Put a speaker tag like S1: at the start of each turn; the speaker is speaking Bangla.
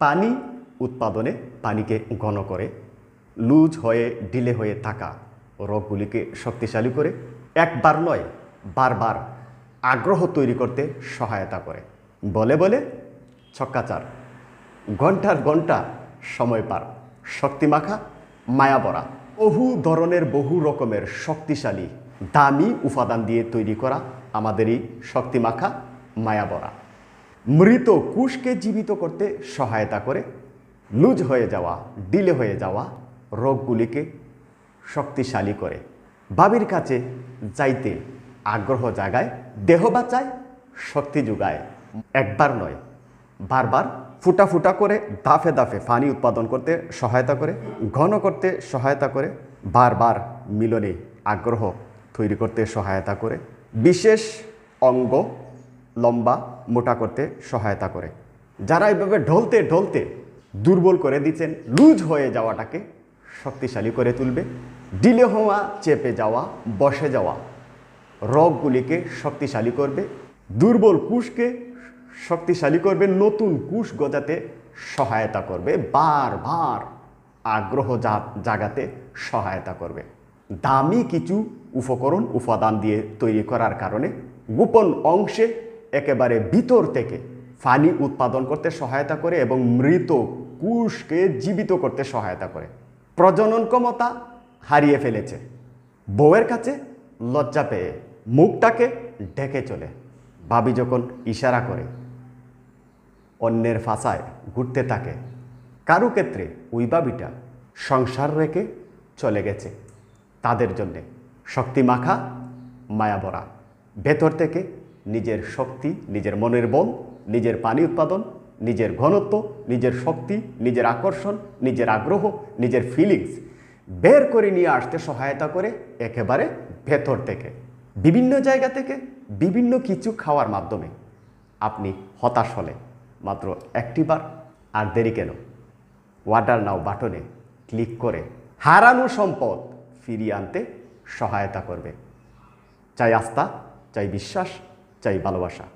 S1: পানি উৎপাদনে পানিকে ঘন করে, লুজ হয়ে, ঢিলে হয়ে থাকা রোগগুলিকে শক্তিশালী করে, একবার নয়, বারবার আগ্রহ তৈরি করতে সহায়তা করে। বলে বলে ছক্কাচার, ঘণ্টার ঘণ্টা সময় পার শক্তিমাখা মায়াবরা বহু ধরনের, বহু রকমের শক্তিশালী, দামি উপাদান দিয়ে তৈরি করা আমাদের এই শক্তিমাখা মায়াবরা মৃত কুশকে জীবিত করতে সহায়তা করে, লুজ হয়ে যাওয়া, ডিলে হয়ে যাওয়া রোগগুলিকে শক্তিশালী করে। বাবির কাছে যাইতে আগ্রহ জাগায়, দেহ বাঁচায়, শক্তি যোগায়। একবার নয়, বারবার ফুটা ফুটা করে, দাফে দাফে পানি উৎপাদন করতে সহায়তা করে, ঘন করতে সহায়তা করে, বারবার মিলনে আগ্রহ তৈরি করতে সহায়তা করে। বিশেষ অঙ্গ লম্বা, মোটা করতে সহায়তা করে। যারা এভাবে ঢলতে ঢলতে দুর্বল করে দিচ্ছেন, লুজ হয়ে যাওয়াটাকে শক্তিশালী করে তুলবে। ডিলে হওয়া, চেপে যাওয়া, বসে যাওয়া রোগগুলিকে শক্তিশালী করবে। দুর্বল কুশকে শক্তিশালী করবে, নতুন কুশ গজাতে সহায়তা করবে। বারবার আগ্রহ জাগাতে সহায়তা করবে। দামি কিছু উপকরণ, উপাদান দিয়ে তৈরি করার কারণে গোপন অংশে একেবারে ভিতর থেকে ফানি উৎপাদন করতে সহায়তা করে এবং মৃত কুশকে জীবিত করতে সহায়তা করে। প্রজনন ক্ষমতা হারিয়ে ফেলেছে। বউয়ের কাছে লজ্জা পেয়ে মুখটাকে ঢেকে চলে। ভাবি যখন ইশারা করে, অন্যের ফাঁসায় ঘুরতে থাকে। কারও ক্ষেত্রে ওই বাবিটা সংসার রেখে চলে গেছে। তাদের জন্যে শক্তি মাখা, মায়াবরা। ভেতর থেকে নিজের শক্তি, নিজের মনের বল, নিজের পানি উৎপাদন, নিজের ঘনত্ব, নিজের শক্তি, নিজের আকর্ষণ, নিজের আগ্রহ, নিজের ফিলিংস বের করে নিয়ে আসতে সহায়তা করে একেবারে ভেতর থেকে, বিভিন্ন জায়গা থেকে বিভিন্ন কিছু খাওয়ার মাধ্যমে আপনি হতাশ হলে মাত্র একটিবার আর দেরি কেন? ওয়াটার নাও বাটনে ক্লিক করে হারানো সম্পদ ফিরিয়ে আনতে সহায়তা করবে। চাই আস্থা, চাই বিশ্বাস চাই ভালোবাসা।